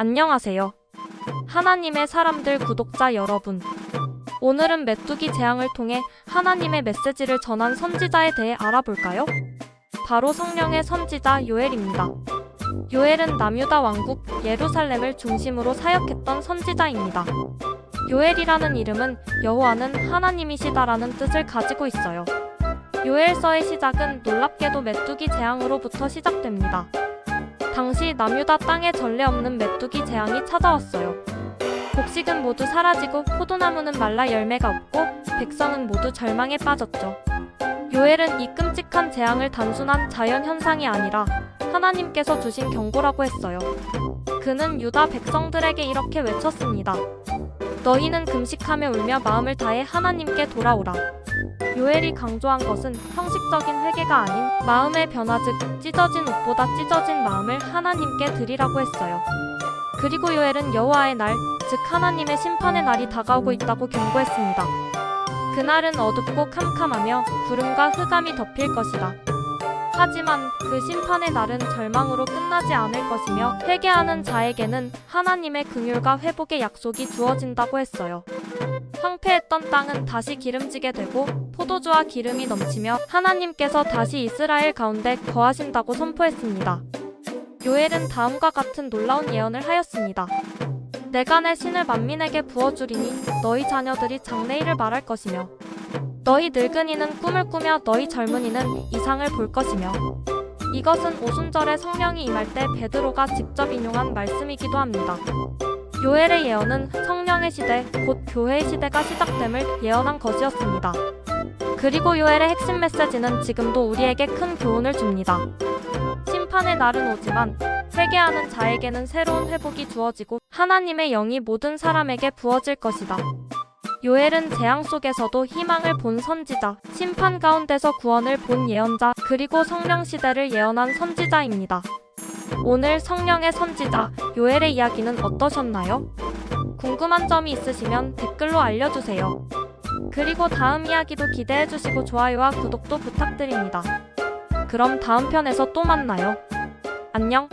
안녕하세요. 하나님의 사람들 구독자 여러분. 오늘은 메뚜기 재앙을 통해 하나님의 메시지를 전한 선지자에 대해 알아볼까요? 바로 성령의 선지자 요엘입니다. 요엘은 남유다 왕국 예루살렘을 중심으로 사역했던 선지자입니다. 요엘이라는 이름은 여호와는 하나님이시다라는 뜻을 가지고 있어요. 요엘서의 시작은 놀랍게도 메뚜기 재앙으로부터 시작됩니다. 당시 남유다 땅에 전례 없는 메뚜기 재앙이 찾아왔어요. 곡식은 모두 사라지고 포도나무는 말라 열매가 없고 백성은 모두 절망에 빠졌죠. 요엘은 이 끔찍한 재앙을 단순한 자연 현상이 아니라 하나님께서 주신 경고라고 했어요. 그는 유다 백성들에게 이렇게 외쳤습니다. 너희는 금식하며 울며 마음을 다해 하나님께 돌아오라. 요엘이 강조한 것은 형식적인 회개가 아닌 마음의 변화 즉 찢어진 옷보다 찢어진 마음을 하나님께 드리라고 했어요. 그리고 요엘은 여호와의 날, 즉 하나님의 심판의 날이 다가오고 있다고 경고했습니다. 그날은 어둡고 캄캄하며 구름과 흑암이 덮일 것이다. 하지만 그 심판의 날은 절망으로 끝나지 않을 것이며 회개하는 자에게는 하나님의 긍휼과 회복의 약속이 주어진다고 했어요. 황폐했던 땅은 다시 기름지게 되고 포도주와 기름이 넘치며 하나님께서 다시 이스라엘 가운데 거하신다고 선포했습니다. 요엘은 다음과 같은 놀라운 예언을 하였습니다. 내가 내 신을 만민에게 부어주리니 너희 자녀들이 장래일을 말할 것이며 너희 늙은이는 꿈을 꾸며 너희 젊은이는 이상을 볼 것이며 이것은 오순절에 성령이 임할 때 베드로가 직접 인용한 말씀이기도 합니다. 요엘의 예언은 성령의 시대, 곧 교회의 시대가 시작됨을 예언한 것이었습니다. 그리고 요엘의 핵심 메시지는 지금도 우리에게 큰 교훈을 줍니다. 심판의 날은 오지만 회개하는 자에게는 새로운 회복이 주어지고 하나님의 영이 모든 사람에게 부어질 것이다. 요엘은 재앙 속에서도 희망을 본 선지자, 심판 가운데서 구원을 본 예언자, 그리고 성령 시대를 예언한 선지자입니다. 오늘 성령의 선지자 요엘의 이야기는 어떠셨나요? 궁금한 점이 있으시면 댓글로 알려주세요. 그리고 다음 이야기도 기대해주시고 좋아요와 구독도 부탁드립니다. 그럼 다음 편에서 또 만나요. 안녕.